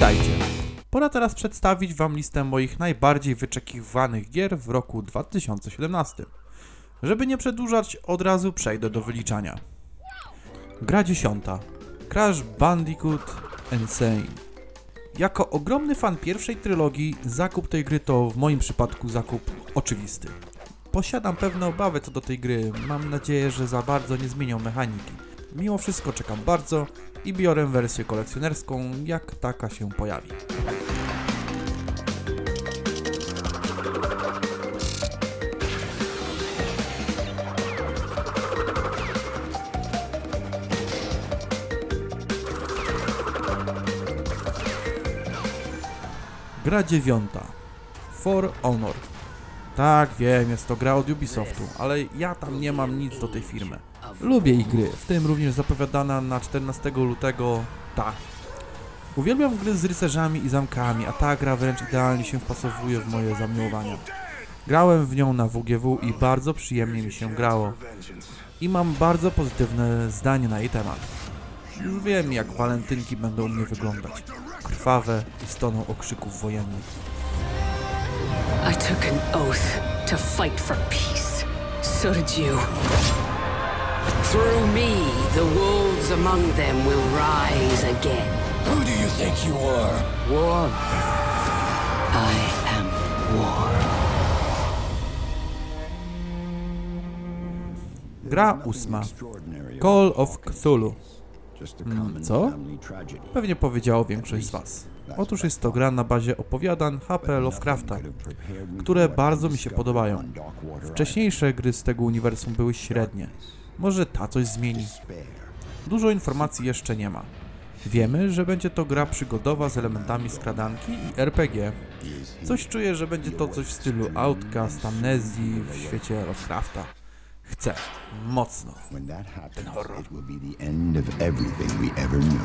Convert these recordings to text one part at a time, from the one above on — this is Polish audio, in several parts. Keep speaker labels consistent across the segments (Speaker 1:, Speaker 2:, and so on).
Speaker 1: Witajcie. Pora teraz przedstawić Wam listę moich najbardziej wyczekiwanych gier w roku 2017. Żeby nie przedłużać, od razu przejdę do wyliczania. Gra dziesiąta. Crash Bandicoot Insane. Jako ogromny fan pierwszej trylogii, zakup tej gry to w moim przypadku zakup oczywisty. Posiadam pewne obawy co do tej gry, mam nadzieję, że za bardzo nie zmienią mechaniki. Mimo wszystko czekam bardzo i biorę wersję kolekcjonerską, jak taka się pojawi. Gra dziewiąta. For Honor. Tak, wiem, jest to gra od Ubisoftu, ale ja tam nie mam nic do tej firmy. Lubię ich gry, w tym również zapowiadana na 14 lutego ta. Uwielbiam gry z rycerzami i zamkami, a ta gra wręcz idealnie się wpasowuje w moje zamiłowania. Grałem w nią na WGW i bardzo przyjemnie mi się grało. I mam bardzo pozytywne zdanie na jej temat. Już wiem, jak walentynki będą u mnie wyglądać. Krwawe i stoną okrzyków wojennych.
Speaker 2: I took an oath to fight for peace. So did you. Through me, the wolves among them will rise again.
Speaker 3: Who do you think you are?
Speaker 2: War. I am war.
Speaker 1: Gra ósma. Call of Cthulhu. Mm, co? Pewnie powiedziało większość z Was. Otóż jest to gra na bazie opowiadań H.P. Lovecrafta, które bardzo mi się podobają. Wcześniejsze gry z tego uniwersum były średnie. Może ta coś zmieni. Dużo informacji jeszcze nie ma. Wiemy, że będzie to gra przygodowa z elementami skradanki i RPG. Coś czuję, że będzie to coś w stylu Outcast, Amnezji w świecie Lovecrafta. Chcę. Mocno.
Speaker 4: Ever knew.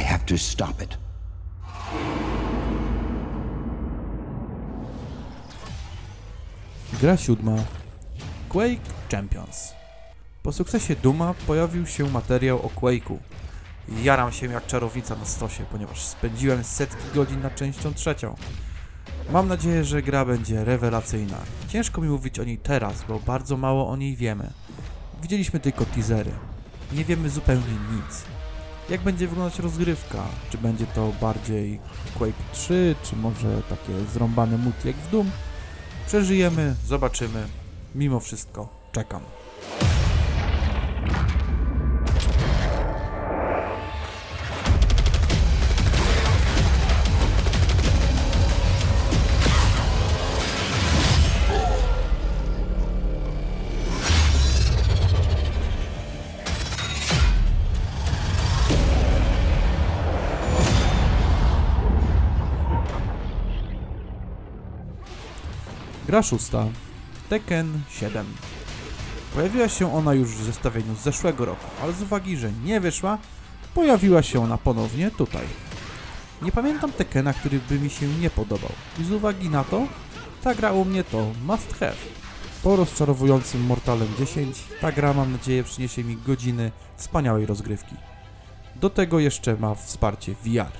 Speaker 4: I have to stop it.
Speaker 1: Gra siódma. Quake Champions. Po sukcesie Duma pojawił się materiał o Quake'u. Jaram się jak czarownica na stosie, ponieważ spędziłem setki godzin nad częścią trzecią. Mam nadzieję, że gra będzie rewelacyjna. Ciężko mi mówić o niej teraz, bo bardzo mało o niej wiemy. Widzieliśmy tylko teasery. Nie wiemy zupełnie nic. Jak będzie wyglądać rozgrywka? Czy będzie to bardziej Quake 3, czy może takie zrąbane multi jak w Doom? Przeżyjemy, zobaczymy. Mimo wszystko czekam. Gra szósta. Tekken 7. Pojawiła się ona już w zestawieniu z zeszłego roku, ale z uwagi, że nie wyszła, pojawiła się ona ponownie tutaj. Nie pamiętam Tekkena, który by mi się nie podobał i z uwagi na to, ta gra u mnie to must have. Po rozczarowującym Mortalem 10, ta gra mam nadzieję przyniesie mi godziny wspaniałej rozgrywki. Do tego jeszcze ma wsparcie VR.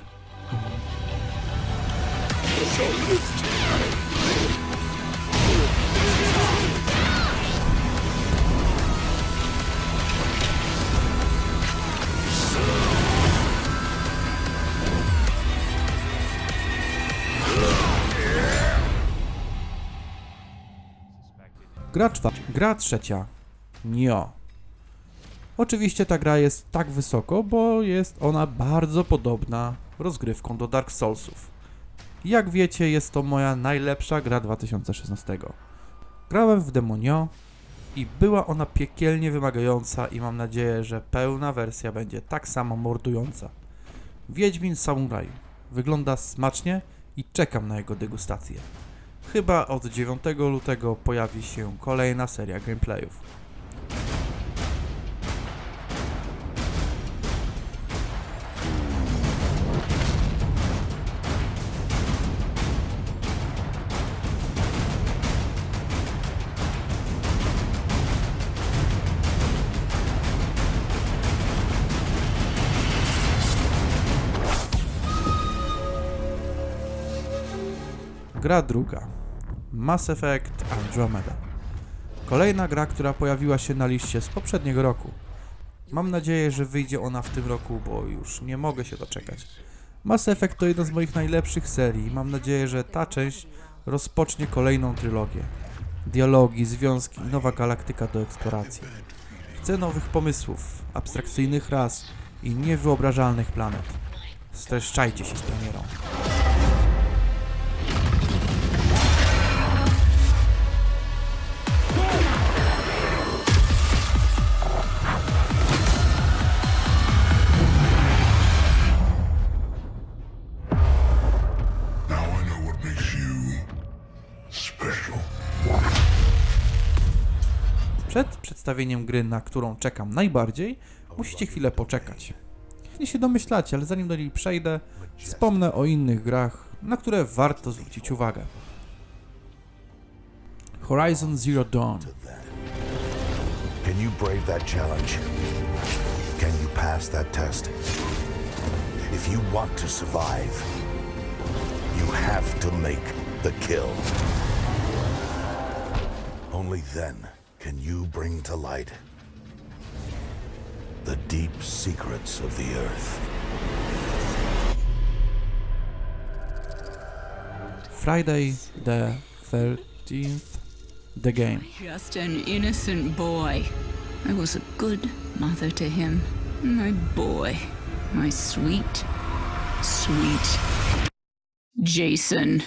Speaker 1: Gra czwarta. Gra trzecia. Nio. Oczywiście ta gra jest tak wysoko, bo jest ona bardzo podobna rozgrywką do Dark Soulsów. Jak wiecie, jest to moja najlepsza gra 2016. Grałem w Demonio i była ona piekielnie wymagająca i mam nadzieję, że pełna wersja będzie tak samo mordująca. Wiedźmin Samurai wygląda smacznie i czekam na jego degustację. Chyba od 9 lutego pojawi się kolejna seria gameplayów. Gra druga. Mass Effect Andromeda. Kolejna gra, która pojawiła się na liście z poprzedniego roku. Mam nadzieję, że wyjdzie ona w tym roku, bo już nie mogę się doczekać. Mass Effect to jedna z moich najlepszych serii i mam nadzieję, że ta część rozpocznie kolejną trylogię. Dialogi, związki i nowa galaktyka do eksploracji. Chcę nowych pomysłów, abstrakcyjnych ras i niewyobrażalnych planet. Streszczajcie się z premierą. Przedstawieniem gry, na którą czekam najbardziej, musicie chwilę poczekać. Nie się domyślacie, ale zanim do niej przejdę, wspomnę o innych grach, na które warto zwrócić uwagę. Horizon Zero Dawn.
Speaker 5: Can you brave that challenge? Can you pass that test? If you want to survive, you have to make the kill. Only then can you bring to light the deep secrets of the earth.
Speaker 1: Friday the 13th. The Game.
Speaker 2: Just an innocent boy. I was a good mother to him. My boy. My sweet, sweet Jason.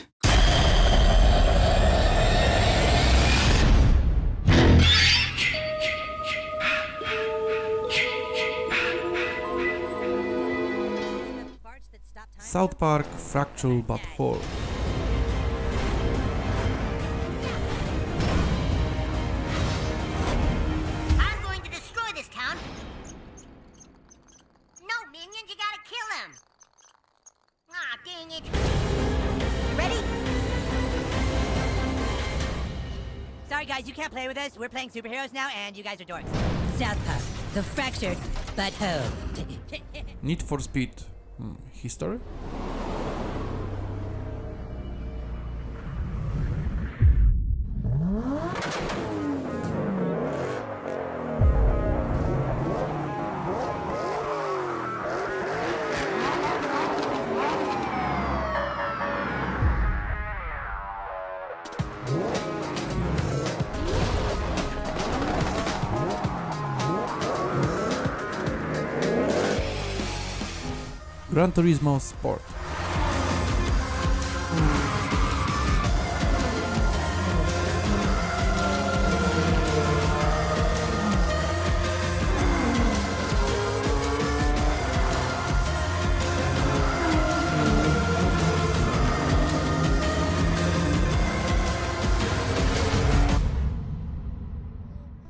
Speaker 1: South Park Fractal But Whole.
Speaker 6: I'm going to destroy this town. No, minions, you gotta kill him. Dang it. You ready?
Speaker 7: Sorry, guys, you can't play with us. We're playing superheroes now, and you guys are dorks. South Park, the fractured but whole.
Speaker 1: Need for Speed History? Gran Turismo Sport.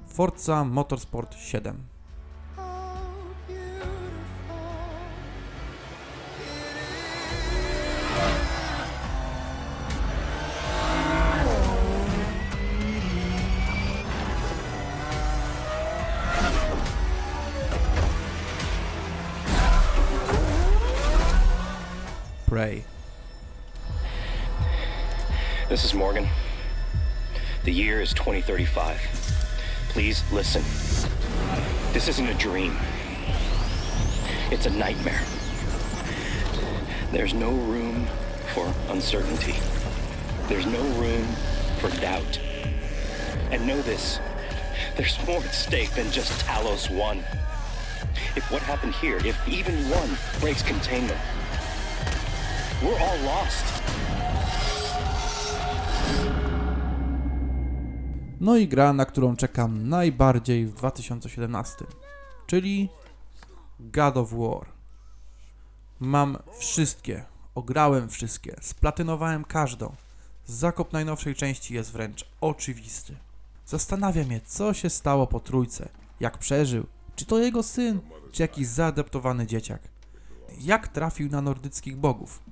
Speaker 1: Forza Motorsport 7. Prey.
Speaker 8: This is Morgan. The year is 2035. Please listen. This isn't a dream. It's a nightmare. There's no room for uncertainty. There's no room for doubt. And know this there's more at stake than just Talos 1. If what happened here, if even one breaks containment, we're all lost.
Speaker 1: No i gra, na którą czekam najbardziej w 2017, czyli God of War. Mam wszystkie, ograłem wszystkie, splatynowałem każdą. Zakop najnowszej części jest wręcz oczywisty. Zastanawia mnie, co się stało po trójce, jak przeżył, czy to jego syn, czy jakiś zaadaptowany dzieciak. Jak trafił na nordyckich bogów?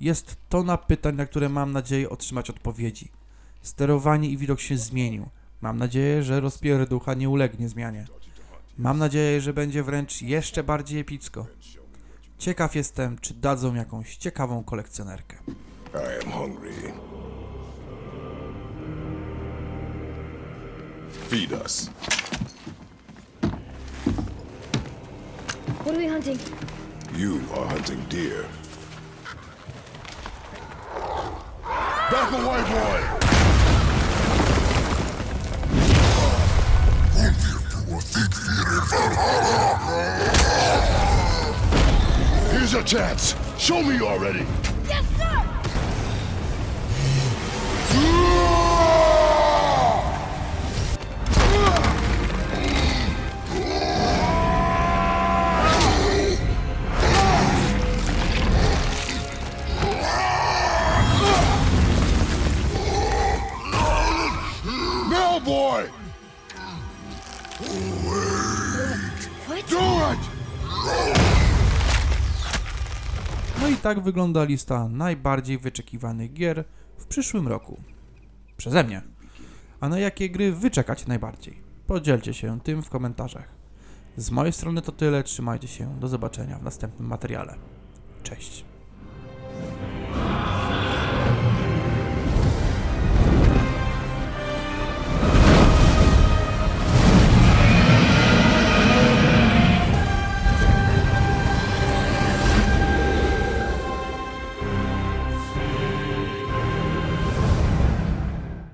Speaker 1: Jest to na pytań, na które mam nadzieję otrzymać odpowiedzi. Sterowanie i widok się zmienił. Mam nadzieję, że rozpierducha nie ulegnie zmianie. Mam nadzieję, że będzie wręcz jeszcze bardziej epicko. Ciekaw jestem, czy dadzą jakąś ciekawą kolekcjonerkę.
Speaker 9: Feed us.
Speaker 10: What are we hunting?
Speaker 9: You are hunting deer. Back away, boy! Here's your chance. Show me already.
Speaker 10: Yes, sir!
Speaker 9: Boy!
Speaker 10: What?
Speaker 9: Do it!
Speaker 1: No i tak wygląda lista najbardziej wyczekiwanych gier w przyszłym roku. Przeze mnie. A na jakie gry wyczekać najbardziej? Podzielcie się tym w komentarzach. Z mojej strony to tyle, trzymajcie się, do zobaczenia w następnym materiale. Cześć.